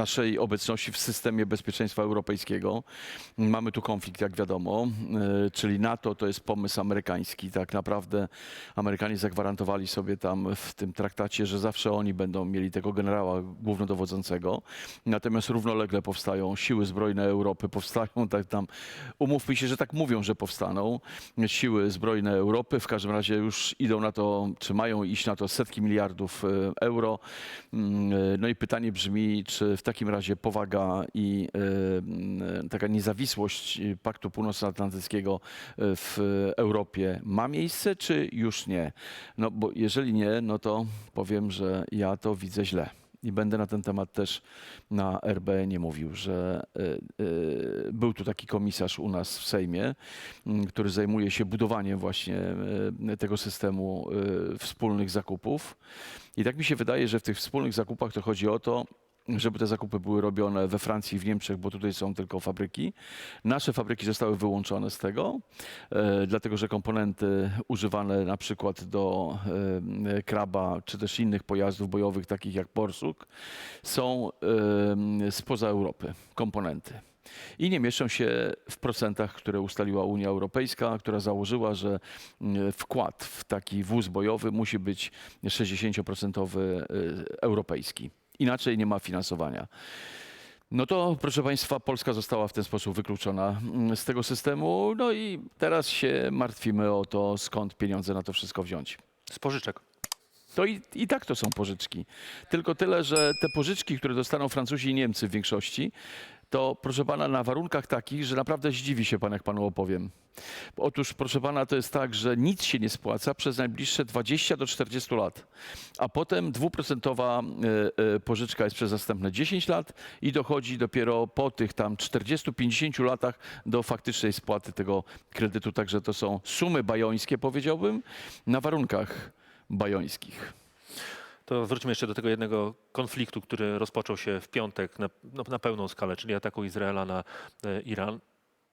naszej obecności w systemie bezpieczeństwa europejskiego. Mamy tu konflikt, jak wiadomo, e, czyli NATO to jest pomysł amerykański. Tak naprawdę Amerykanie zagwarantowali sobie tam w tym traktacie, że zawsze oni będą mieli tego generała głównodowodzącego. Natomiast równolegle powstają siły zbrojne Europy, powstają tak tam, umówmy się, że tak mówią, że powstaną siły zbrojne Europy. W każdym razie już idą na to, czy mają iść na to setki miliardów e, euro. Mm, e, No i pytanie brzmi, czy w takim razie powaga i e, taka niezawisłość e, Paktu Północnoatlantyckiego e, w Europie ma miejsce, czy już nie? No bo jeżeli nie, no to powiem, że ja to widzę źle. I będę na ten temat też na RBN nie mówił, że był tu taki komisarz u nas w Sejmie, który zajmuje się budowaniem właśnie tego systemu wspólnych zakupów. I tak mi się wydaje, że w tych wspólnych zakupach to chodzi o to, żeby te zakupy były robione we Francji i w Niemczech, bo tutaj są tylko fabryki. Nasze fabryki zostały wyłączone z tego, e, dlatego że komponenty używane na przykład do e, kraba czy też innych pojazdów bojowych, takich jak Borsuk, są e, spoza Europy. Komponenty. I nie mieszczą się w procentach, które ustaliła Unia Europejska, która założyła, że mm, wkład w taki wóz bojowy musi być 60% y, europejski. Inaczej nie ma finansowania. No to, proszę Państwa, Polska została w ten sposób wykluczona mm, z tego systemu. No i teraz się martwimy o to, skąd pieniądze na to wszystko wziąć. Z pożyczek. To i, i tak to są pożyczki. Tylko tyle, że te pożyczki, które dostaną Francuzi i Niemcy w większości, to proszę pana na warunkach takich, że naprawdę zdziwi się pan, jak panu opowiem. Otóż, proszę pana, to jest tak, że nic się nie spłaca przez najbliższe 20 do 40 lat, a potem dwuprocentowa e, e, pożyczka jest przez następne 10 lat i dochodzi dopiero po tych tam 40-50 latach do faktycznej spłaty tego kredytu. Także to są sumy bajońskie, powiedziałbym, na warunkach bajońskich. To wróćmy jeszcze do tego jednego konfliktu, który rozpoczął się w piątek na, no, na pełną skalę, czyli ataku Izraela na e, Iran.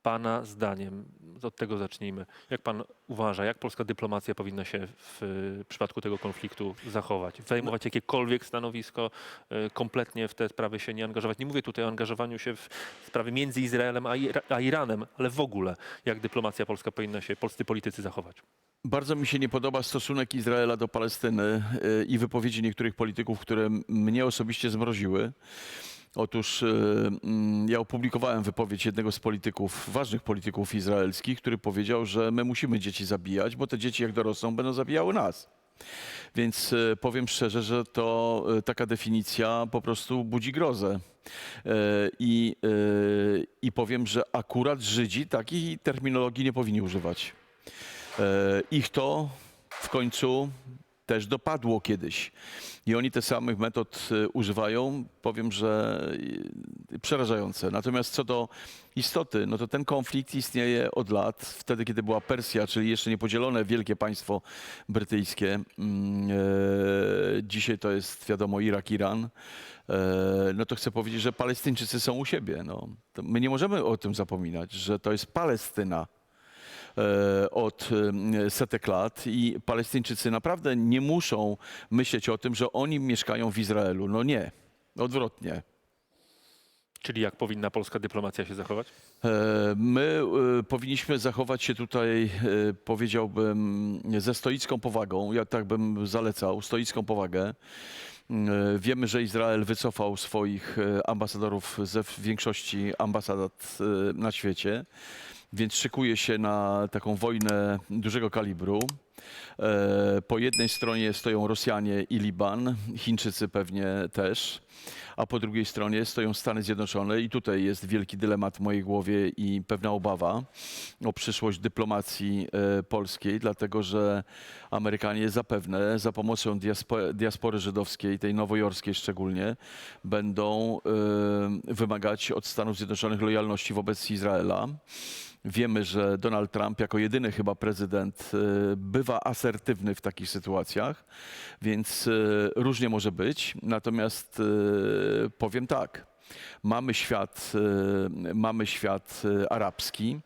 Pana zdaniem, od tego zacznijmy, jak pan uważa, jak polska dyplomacja powinna się w e, przypadku tego konfliktu zachować? Zajmować jakiekolwiek stanowisko, e, kompletnie w te sprawy się nie angażować? Nie mówię tutaj o angażowaniu się w sprawy między Izraelem a Iranem, ale w ogóle, jak dyplomacja polska powinna się, polscy politycy zachować? Bardzo mi się nie podoba stosunek Izraela do Palestyny y, i wypowiedzi niektórych polityków, które mnie osobiście zmroziły. Otóż mm, ja opublikowałem wypowiedź jednego z polityków, ważnych polityków izraelskich, który powiedział, że my musimy dzieci zabijać, bo te dzieci jak dorosną będą zabijały nas. Więc y, powiem szczerze, że to taka definicja po prostu budzi grozę. I, I powiem, że akurat Żydzi takiej terminologii nie powinni używać. E, Ich to w końcu też dopadło kiedyś. I oni tych samych metod e, używają, powiem, że e, przerażające. Natomiast co do istoty, no to ten konflikt istnieje od lat. Wtedy, kiedy była Persja, czyli jeszcze niepodzielone wielkie państwo brytyjskie. Mm, Dzisiaj to jest, wiadomo, Irak, Iran. No to chcę powiedzieć, że Palestyńczycy są u siebie. No. My nie możemy o tym zapominać, że to jest Palestyna od e, setek lat i Palestyńczycy naprawdę nie muszą myśleć o tym, że oni mieszkają w Izraelu. No nie, odwrotnie. Czyli jak powinna polska dyplomacja się zachować? E, My e, powinniśmy zachować się tutaj, e, powiedziałbym, ze stoicką powagą. Ja tak bym zalecał, stoicką powagę. E, Wiemy, że Izrael wycofał swoich e, ambasadorów ze większości ambasad e, na świecie, więc szykuje się na taką wojnę dużego kalibru. E, Po jednej stronie stoją Rosjanie i Liban, Chińczycy pewnie też, a po drugiej stronie stoją Stany Zjednoczone i tutaj jest wielki dylemat w mojej głowie i pewna obawa o przyszłość dyplomacji e, polskiej, dlatego że Amerykanie zapewne za pomocą diaspo- diaspory żydowskiej, tej nowojorskiej szczególnie, będą e, wymagać od Stanów Zjednoczonych lojalności wobec Izraela. Wiemy, że Donald Trump jako jedyny chyba prezydent e, bywa asertywny w takich sytuacjach, więc e, różnie może być. Natomiast e, powiem tak, mamy świat, e, mamy świat arabski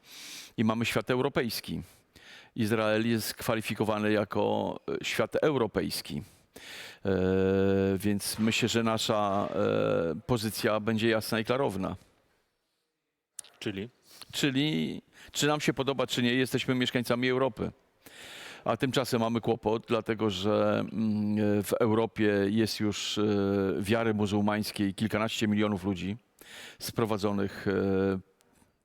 i mamy świat europejski. Izrael jest kwalifikowany jako świat europejski. Więc myślę, że nasza pozycja będzie jasna i klarowna. Czyli Czyli czy nam się podoba, czy nie, jesteśmy mieszkańcami Europy. A tymczasem mamy kłopot, dlatego że mm, w Europie jest już e, wiary muzułmańskiej kilkanaście milionów ludzi sprowadzonych e,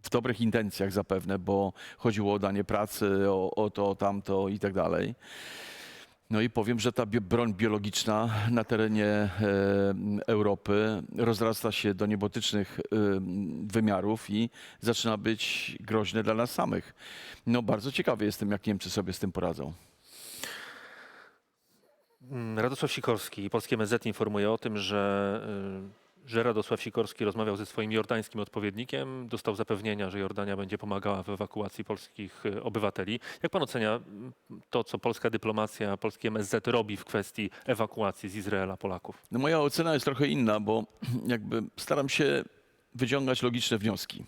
w dobrych intencjach zapewne, bo chodziło o danie pracy, o, o to, o tamto i tak dalej. No i powiem, że ta broń biologiczna na terenie e, Europy rozrasta się do niebotycznych e, wymiarów i zaczyna być groźne dla nas samych. No bardzo ciekawy jestem, jak Niemcy sobie z tym poradzą. Mm, Radosław Sikorski Polskie MSZ informuje o tym, że, że Radosław Sikorski rozmawiał ze swoim jordańskim odpowiednikiem, dostał zapewnienia, że Jordania będzie pomagała w ewakuacji polskich y, obywateli. Jak pan ocenia to, co polska dyplomacja, polskie MSZ robi w kwestii ewakuacji z Izraela Polaków? No moja ocena jest trochę inna, bo jakby staram się wyciągać logiczne wnioski.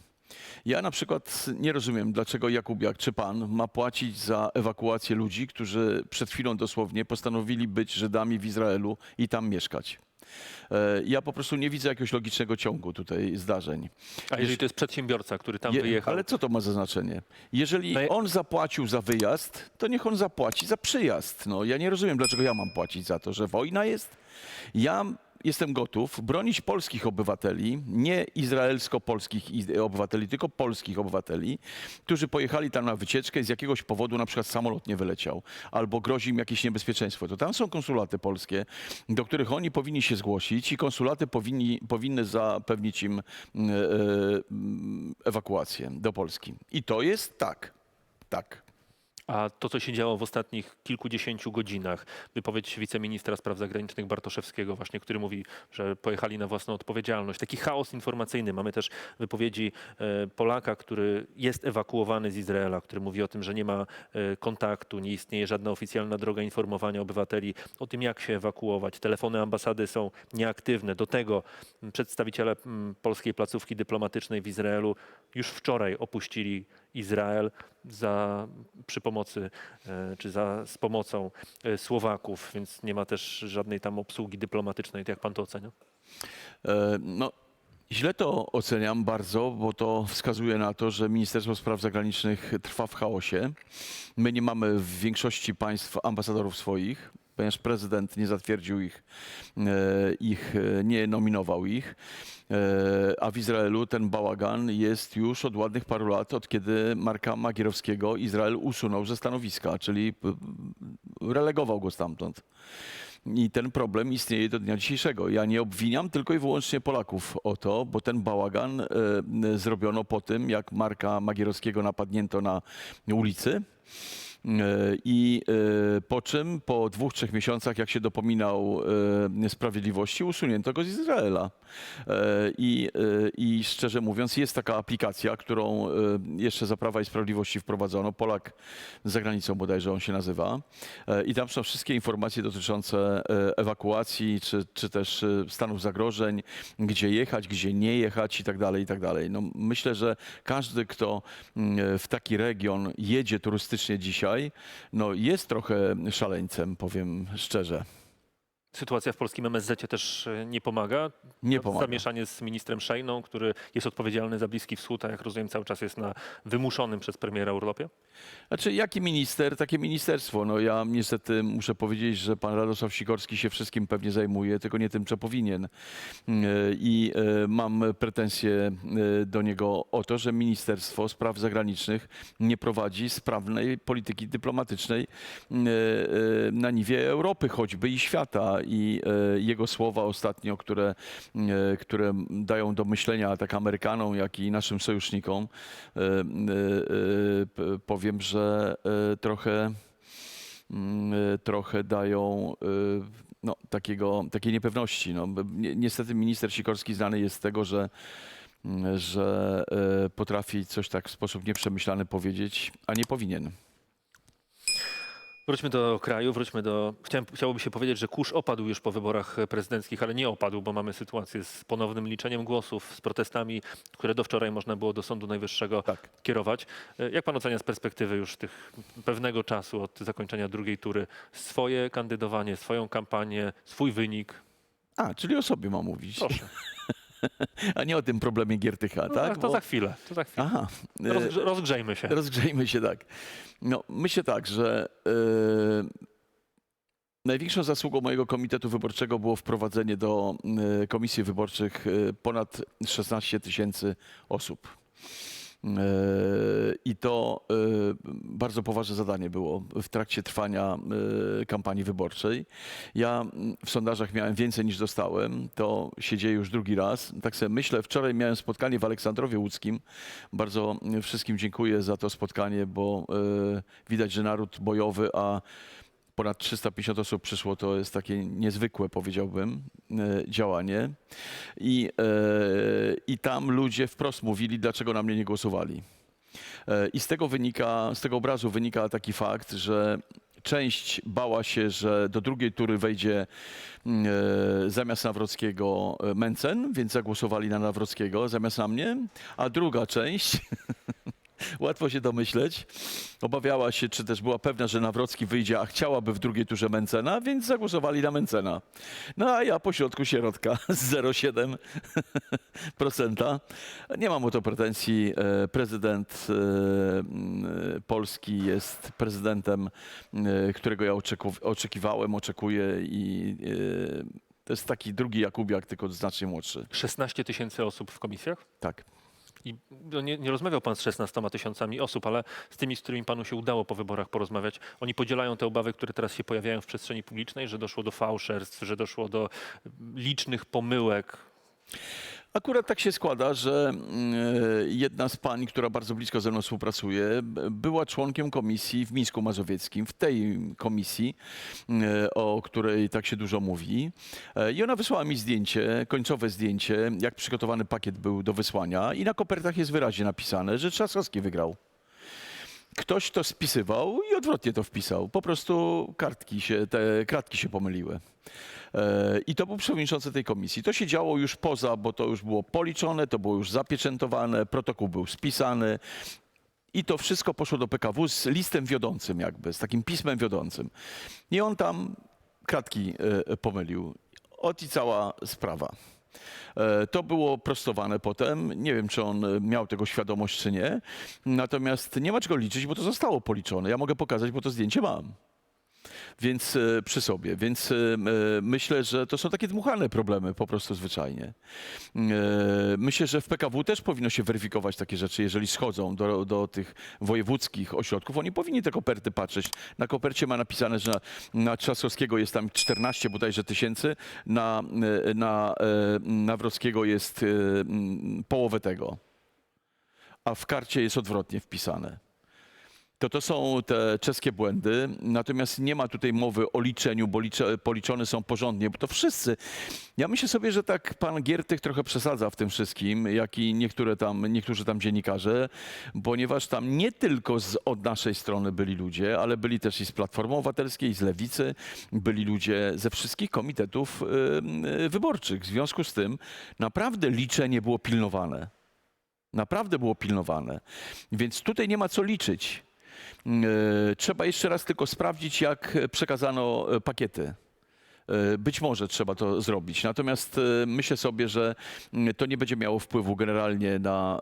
Ja na przykład nie rozumiem, dlaczego Jakubiak czy pan ma płacić za ewakuację ludzi, którzy przed chwilą dosłownie postanowili być Żydami w Izraelu i tam mieszkać. E, Ja po prostu nie widzę jakiegoś logicznego ciągu tutaj zdarzeń. A jeżeli to jest przedsiębiorca, który tam Je- wyjechał, Ale co to ma za znaczenie? Jeżeli No i- on zapłacił za wyjazd, to niech on zapłaci za przyjazd. No, ja nie rozumiem, dlaczego ja mam płacić za to, że wojna jest. Ja jestem gotów bronić polskich obywateli, nie izraelsko-polskich obywateli, tylko polskich obywateli, którzy pojechali tam na wycieczkę i z jakiegoś powodu na przykład samolot nie wyleciał albo grozi im jakieś niebezpieczeństwo. To tam są konsulaty polskie, do których oni powinni się zgłosić i konsulaty powinni, powinny zapewnić im mm, e, mm, ewakuację do Polski. I to jest tak. Tak. A to, co się działo w ostatnich kilkudziesięciu godzinach, wypowiedź wiceministra spraw zagranicznych Bartoszewskiego właśnie, który mówi, że pojechali na własną odpowiedzialność. Taki chaos informacyjny. Mamy też wypowiedzi e, Polaka, który jest ewakuowany z Izraela, który mówi o tym, że nie ma e, kontaktu, nie istnieje żadna oficjalna droga informowania obywateli o tym, jak się ewakuować. Telefony ambasady są nieaktywne. Do tego przedstawiciele polskiej placówki dyplomatycznej w Izraelu już wczoraj opuścili Izrael za, przy pomocy, e, czy za, z pomocą e, Słowaków, więc nie ma też żadnej tam obsługi dyplomatycznej. Jak pan to ocenia? E, No, źle to oceniam bardzo, bo to wskazuje na to, że Ministerstwo Spraw Zagranicznych trwa w chaosie. My nie mamy w większości państw ambasadorów swoich, ponieważ prezydent nie zatwierdził ich, e, ich e, nie nominował ich. E, A w Izraelu ten bałagan jest już od ładnych paru lat, od kiedy Marka Magierowskiego Izrael usunął ze stanowiska, czyli relegował go stamtąd. I ten problem istnieje do dnia dzisiejszego. Ja nie obwiniam tylko i wyłącznie Polaków o to, bo ten bałagan zrobiono po tym, jak Marka Magierowskiego napadnięto na ulicy. I e, po czym po dwóch, trzech miesiącach, jak się dopominał e, sprawiedliwości, usunięto go z Izraela. E, I, I szczerze mówiąc, jest taka aplikacja, którą jeszcze za Prawa i Sprawiedliwości wprowadzono. Polak za granicą bodajże on się nazywa. I tam są wszystkie informacje dotyczące ewakuacji, czy, czy też stanów zagrożeń, gdzie jechać, gdzie nie jechać i tak dalej, i tak dalej. No, myślę, że każdy, kto mm, w taki region jedzie turystycznie dzisiaj, no, jest trochę szaleńcem, powiem szczerze. Sytuacja w polskim MSZ też e, nie pomaga. Nie pomaga. Zamieszanie z ministrem Szejną, który jest odpowiedzialny za Bliski Wschód, a jak rozumiem cały czas jest na wymuszonym przez premiera urlopie. Znaczy, jaki minister, takie ministerstwo. No ja niestety muszę powiedzieć, że pan Radosław Sikorski się wszystkim pewnie zajmuje, tylko nie tym, co powinien. E, I e, mam pretensje do niego o to, że Ministerstwo Spraw Zagranicznych nie prowadzi sprawnej polityki dyplomatycznej e, na niwie Europy choćby i świata. I e, jego słowa ostatnio, które, e, które dają do myślenia tak Amerykanom, jak i naszym sojusznikom, e, powiem, że trochę, mm, trochę dają no, takiego, takiej niepewności. No, niestety minister Sikorski znany jest z tego, że, mm, że potrafi coś tak w sposób nieprzemyślany powiedzieć, a nie powinien. Wróćmy do kraju, wróćmy do... Chciałem, chciałoby się powiedzieć, że kurz opadł już po wyborach prezydenckich, ale nie opadł, bo mamy sytuację z ponownym liczeniem głosów, z protestami, które do wczoraj można było do Sądu Najwyższego Tak. kierować. E, Jak pan ocenia z perspektywy już tych pewnego czasu od zakończenia drugiej tury swoje kandydowanie, swoją kampanię, swój wynik? A, czyli o sobie mam mówić, Proszę. a nie o tym problemie Giertycha, No, tak? To Bo- za chwilę, to za chwilę. Aha. e, Rozgrze- rozgrzejmy się. Rozgrzejmy się tak. No, myślę tak, że e, największą zasługą mojego komitetu wyborczego było wprowadzenie do e, komisji wyborczych e, ponad 16 tysięcy osób. E, I to e, bardzo poważne zadanie było w trakcie trwania e, kampanii wyborczej. Ja mm, w sondażach miałem więcej niż dostałem. To się dzieje już drugi raz. Tak sobie myślę, wczoraj miałem spotkanie w Aleksandrowie Łódzkim. Bardzo wszystkim dziękuję za to spotkanie, bo widać, że naród bojowy, a ponad 350 osób przyszło, to jest takie niezwykłe, powiedziałbym, e, działanie. I, e, I tam ludzie wprost mówili, dlaczego na mnie nie głosowali. E, I z tego wynika, z tego obrazu wynika taki fakt, że część bała się, że do drugiej tury wejdzie zamiast Nawrockiego Mencen, więc zagłosowali na Nawrockiego zamiast na mnie, a druga część Łatwo się domyśleć. Obawiała się, czy też była pewna, że Nawrocki wyjdzie, a chciałaby w drugiej turze Mencena, więc zagłosowali na Mencena. No a ja pośrodku środka z 0,7%. Nie mam o to pretensji. E, Prezydent e, Polski jest prezydentem, e, którego ja oczekiwałem, oczekuję i to jest taki drugi Jakubiak, tylko znacznie młodszy. 16 tysięcy osób w komisjach? Tak. I no nie, nie rozmawiał pan z 16 tysiącami osób, ale z tymi, z którymi panu się udało po wyborach porozmawiać, oni podzielają te obawy, które teraz się pojawiają w przestrzeni publicznej, że doszło do fałszerstw, że doszło do licznych pomyłek. Akurat tak się składa, że mm, e, jedna z pań, która bardzo blisko ze mną współpracuje, była członkiem komisji w Mińsku Mazowieckim, w tej komisji, e, o której tak się dużo mówi. E, I ona wysłała mi zdjęcie, końcowe zdjęcie, jak przygotowany pakiet był do wysłania i na kopertach jest wyraźnie napisane, że Trzaskowski wygrał. Ktoś to spisywał i odwrotnie to wpisał. Po prostu kartki się, te kratki się pomyliły. E, I to był przewodniczący tej komisji. To się działo już poza, bo to już było policzone, to było już zapieczętowane, protokół był spisany. I to wszystko poszło do PKW z listem wiodącym jakby, z takim pismem wiodącym. I on tam kratki e, pomylił. Ot i cała sprawa. E, To było prostowane potem. Nie wiem, czy on e, miał tego świadomość, czy nie. Natomiast nie ma czego liczyć, bo to zostało policzone. Ja mogę pokazać, bo to zdjęcie mam. Więc e, przy sobie. Więc e, e, myślę, że to są takie dmuchane problemy po prostu zwyczajnie. Myślę, że w PKW też powinno się weryfikować takie rzeczy, jeżeli schodzą do, do tych wojewódzkich ośrodków. Oni powinni te koperty patrzeć. Na kopercie ma napisane, że na, na Trzaskowskiego jest tam 14 bodajże tysięcy, na, na Nawrockiego jest połowę tego. A w karcie jest odwrotnie wpisane. To to są te czeskie błędy, natomiast nie ma tutaj mowy o liczeniu, bo licze, policzone są porządnie, bo to wszyscy. Ja myślę sobie, że tak pan Giertych trochę przesadza w tym wszystkim, jak i niektóre tam, niektórzy tam dziennikarze, ponieważ tam nie tylko z, od naszej strony byli ludzie, ale byli też i z Platformy Obywatelskiej, i z Lewicy, byli ludzie ze wszystkich komitetów y, wyborczych. W związku z tym naprawdę liczenie było pilnowane. Naprawdę było pilnowane. Więc tutaj nie ma co liczyć. E, Trzeba jeszcze raz tylko sprawdzić, jak przekazano e, pakiety. E, Być może trzeba to zrobić. Natomiast myślę sobie, że to nie będzie miało wpływu generalnie na,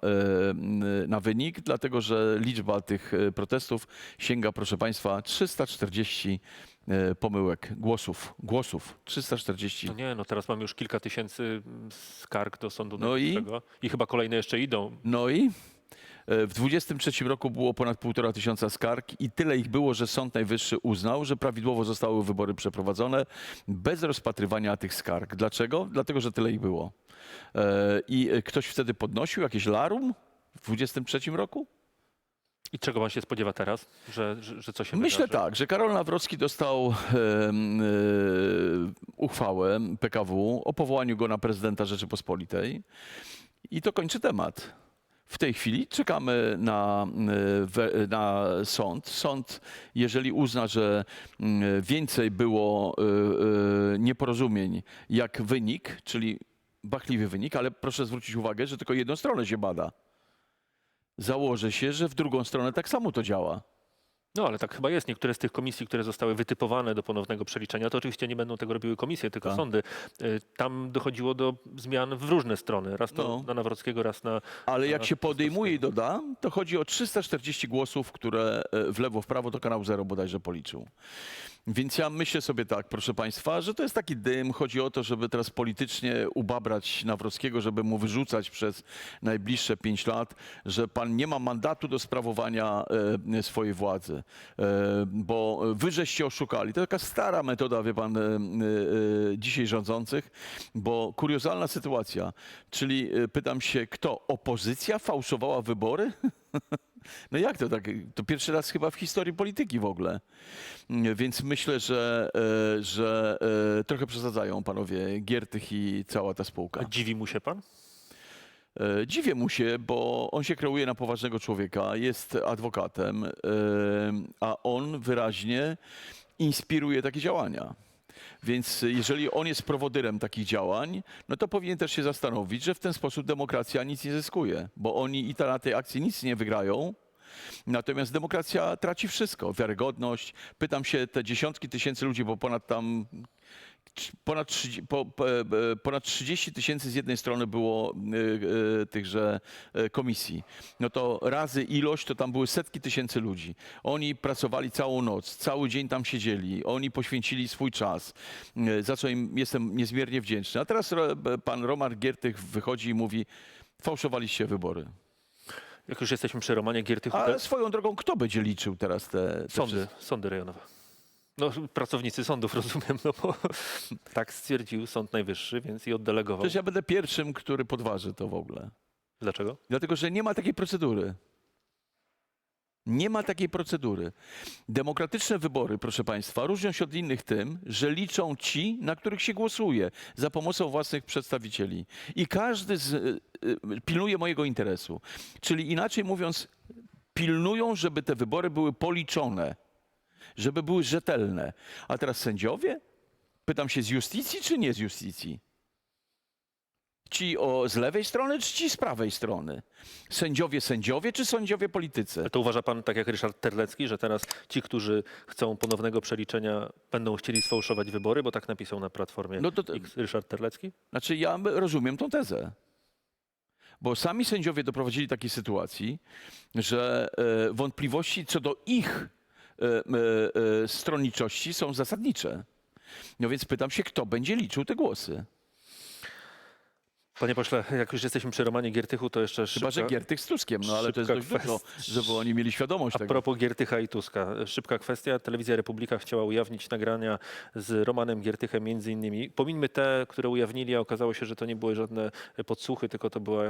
na wynik, dlatego że liczba tych protestów sięga, proszę Państwa, 340 e, pomyłek głosów. Głosów 340. No nie, no teraz mamy już kilka tysięcy skarg do Sądu No i? Najwyższego i chyba kolejne jeszcze idą. No i w 23 roku było ponad półtora tysiąca skarg i tyle ich było, że Sąd Najwyższy uznał, że prawidłowo zostały wybory przeprowadzone bez rozpatrywania tych skarg. Dlaczego? Dlatego, że tyle ich było. E, I e, ktoś wtedy podnosił jakieś larum w 23 roku? I czego pan się spodziewa teraz, że, że, że co się Myślę wydarzy? tak, że Karol Nawrocki dostał em, e, uchwałę PKW o powołaniu go na prezydenta Rzeczypospolitej i to kończy temat. W tej chwili czekamy na, we- na sąd. Sąd, jeżeli uzna, że mm, więcej było y, y, nieporozumień jak wynik, czyli wachliwy wynik, ale proszę zwrócić uwagę, że tylko jedną stronę się bada. Założę się, że w drugą stronę tak samo to działa. No ale tak chyba jest. Niektóre z tych komisji, które zostały wytypowane do ponownego przeliczenia, to oczywiście nie będą tego robiły komisje, tylko Tak. sądy. Y, Tam dochodziło do zmian w różne strony. Raz to No. na Nawrockiego, raz na... Ale jak się podejmuje i doda, to chodzi o 340 głosów, które e, w lewo, w prawo to kanał Zero bodajże policzył. Więc ja myślę sobie tak, proszę Państwa, że to jest taki dym. Chodzi o to, żeby teraz politycznie ubabrać Nawrockiego, żeby mu wyrzucać przez najbliższe pięć lat, że pan nie ma mandatu do sprawowania e, swojej władzy, e, bo wy żeście oszukali. To taka stara metoda, wie pan, e, e, dzisiaj rządzących, bo kuriozalna sytuacja, czyli e, pytam się, kto? Opozycja fałszowała wybory? No jak to tak? To pierwszy raz chyba w historii polityki w ogóle. Więc myślę, że, e, że e, trochę przesadzają panowie Giertych i cała ta spółka. A dziwi mu się pan? E, Dziwię mu się, bo on się kreuje na poważnego człowieka, jest adwokatem, a on wyraźnie inspiruje takie działania. Więc jeżeli on jest prowodyrem takich działań, no to powinien też się zastanowić, że w ten sposób demokracja nic nie zyskuje, bo oni i ta, na tej akcji nic nie wygrają. Natomiast demokracja traci wszystko, wiarygodność. Pytam się te dziesiątki tysięcy ludzi, bo ponad tam ponad, 30 po, po, e, ponad 30 tysięcy z jednej strony było y, y, tychże komisji. No to razy ilość, to tam były setki tysięcy ludzi. Oni pracowali całą noc, cały dzień tam siedzieli, oni poświęcili swój czas, za co im jestem niezmiernie wdzięczny. A teraz pan Roman Giertych wychodzi i mówi, fałszowaliście wybory. Jak już jesteśmy przy Romanie Giertychu, Ale swoją drogą, kto będzie liczył teraz te, te sądy, wszystkie- sądy rejonowe. No, pracownicy sądów, rozumiem, no bo tak stwierdził Sąd Najwyższy, więc i oddelegował. Przecież ja będę pierwszym, który podważy to w ogóle. Dlaczego? Dlatego, że nie ma takiej procedury. Nie ma takiej procedury. Demokratyczne wybory, proszę Państwa, różnią się od innych tym, że liczą ci, na których się głosuje, za pomocą własnych przedstawicieli. I każdy z, y, y, pilnuje mojego interesu. Czyli inaczej mówiąc, pilnują, żeby te wybory były policzone, żeby były rzetelne. A teraz sędziowie? Pytam się z justicji czy nie z justicji? Ci o, z lewej strony, czy ci z prawej strony? Sędziowie sędziowie, czy sędziowie politycy? To uważa pan, tak jak Ryszard Terlecki, że teraz ci, którzy chcą ponownego przeliczenia, będą chcieli sfałszować wybory, bo tak napisał na platformie No to- X Ryszard Terlecki? Znaczy, ja rozumiem tą tezę. Bo sami sędziowie doprowadzili do takiej sytuacji, że e, wątpliwości co do ich stronniczości są zasadnicze. No więc pytam się, kto będzie liczył te głosy? Panie pośle, jak już jesteśmy przy Romanie Giertychu, to jeszcze Chyba, że szybka- Giertych z Tuskiem, no ale to jest szybka dość dużo, żeby oni mieli świadomość A tego. propos Giertycha i Tuska. Szybka kwestia. Telewizja Republika chciała ujawnić nagrania z Romanem Giertychem między innymi. Pomińmy te, które ujawnili, a okazało się, że to nie były żadne podsłuchy, tylko to było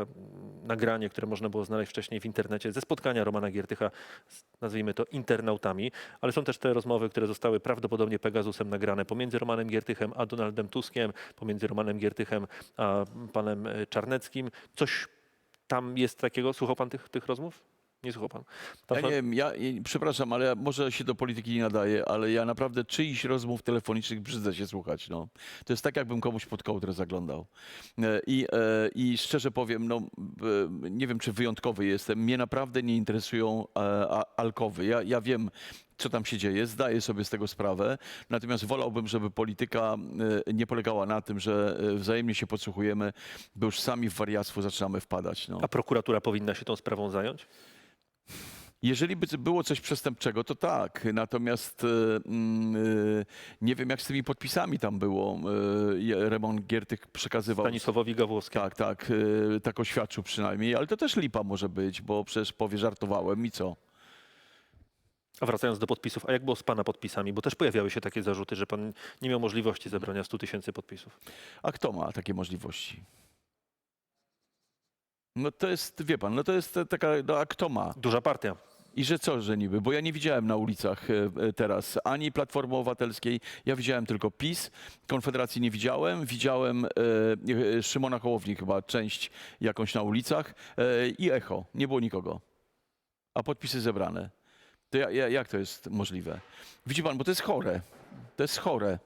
nagranie, które można było znaleźć wcześniej w internecie ze spotkania Romana Giertycha z, nazwijmy to, internautami. Ale są też te rozmowy, które zostały prawdopodobnie Pegasusem nagrane pomiędzy Romanem Giertychem a Donaldem Tuskiem, pomiędzy Romanem Giertychem a panem e, Czarneckim. Coś tam jest takiego. Słuchał pan tych, tych rozmów? Nie słuchał pan. Ja nie wiem, ja i- przepraszam, ale ja, może się do polityki nie nadaje, ale ja naprawdę czyichś rozmów telefonicznych brzydzę się słuchać. No. To jest tak, jakbym komuś pod kołdrę zaglądał. E, I, e, I szczerze powiem, no, e, nie wiem, czy wyjątkowy jestem. Mnie naprawdę nie interesują e, a, alkowy. Ja, ja wiem, co tam się dzieje, zdaję sobie z tego sprawę, natomiast wolałbym, żeby polityka e, nie polegała na tym, że e, wzajemnie się podsłuchujemy, bo już sami w wariactwo zaczynamy wpadać. No. A prokuratura powinna się tą sprawą zająć? Jeżeli by było coś przestępczego, to tak. Natomiast e, nie wiem, jak z tymi podpisami tam było. Je- Remon Giertych przekazywał. Stanisławowi Gawłowskiemu. Tak, tak, e, tak oświadczył przynajmniej, ale to też lipa może być, bo przecież powie, żartowałem i co? A wracając do podpisów, a jak było z pana podpisami? Bo też pojawiały się takie zarzuty, że pan nie miał możliwości zebrania 100 tysięcy podpisów. A kto ma takie możliwości? No to jest, wie pan, no to jest taka, no a kto ma? Duża partia. I że co, że niby? Bo ja nie widziałem na ulicach e, e, teraz ani Platformy Obywatelskiej, ja widziałem tylko PiS, Konfederacji nie widziałem, widziałem e, e, Szymona Hołowni chyba, część jakąś na ulicach e, i Echo, nie było nikogo. A podpisy zebrane. To ja, ja, jak to jest możliwe? Widzi pan, bo to jest chore. To jest chore.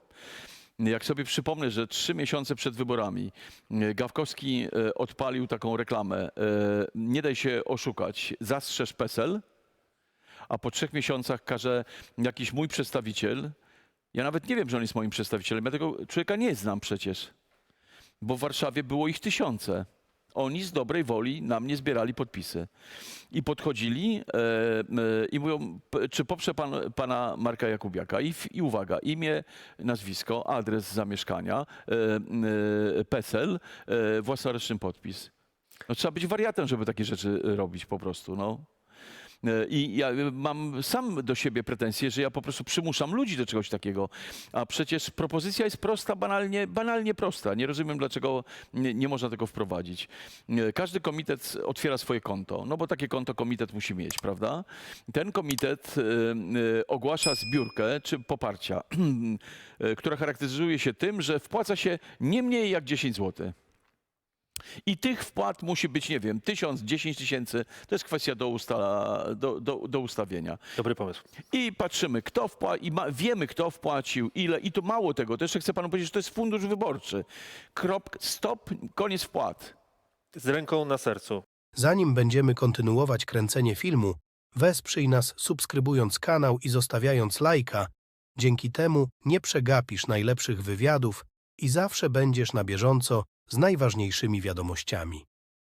Jak sobie przypomnę, że trzy miesiące przed wyborami e, Gawkowski e, odpalił taką reklamę. e, Nie daj się oszukać, zastrzeż PESEL, a po trzech miesiącach każe jakiś mój przedstawiciel. Ja nawet nie wiem, że on jest moim przedstawicielem. Ja tego człowieka nie znam przecież, bo w Warszawie było ich tysiące. Oni z dobrej woli na mnie zbierali podpisy. I podchodzili e, e, i mówią, "P- czy poprze pan pana Marka Jakubiaka? I, I uwaga, imię, nazwisko, adres zamieszkania, e, e, PESEL, e, własnoręczny podpis. No, trzeba być wariatem, żeby takie rzeczy robić po prostu. No. E, I ja mam sam do siebie pretensje, że ja po prostu przymuszam ludzi do czegoś takiego. A przecież propozycja jest prosta, banalnie, banalnie prosta. Nie rozumiem, dlaczego nie, nie można tego wprowadzić. E, Każdy komitet otwiera swoje konto, no bo takie konto komitet musi mieć, prawda? Ten komitet e, e, ogłasza zbiórkę czy poparcia, e, która charakteryzuje się tym, że wpłaca się nie mniej jak 10 zł. I tych wpłat musi być, nie wiem, tysiąc, dziesięć tysięcy. To jest kwestia do, ustala, do, do, do ustawienia. Dobry pomysł. I patrzymy, kto wpłacił, i ma, wiemy, kto wpłacił, ile. I to mało tego. To jeszcze chcę panu powiedzieć, że to jest fundusz wyborczy. Krop, stop, koniec wpłat. Z ręką na sercu. Zanim będziemy kontynuować kręcenie filmu, wesprzyj nas subskrybując kanał i zostawiając lajka. Dzięki temu nie przegapisz najlepszych wywiadów i zawsze będziesz na bieżąco z najważniejszymi wiadomościami.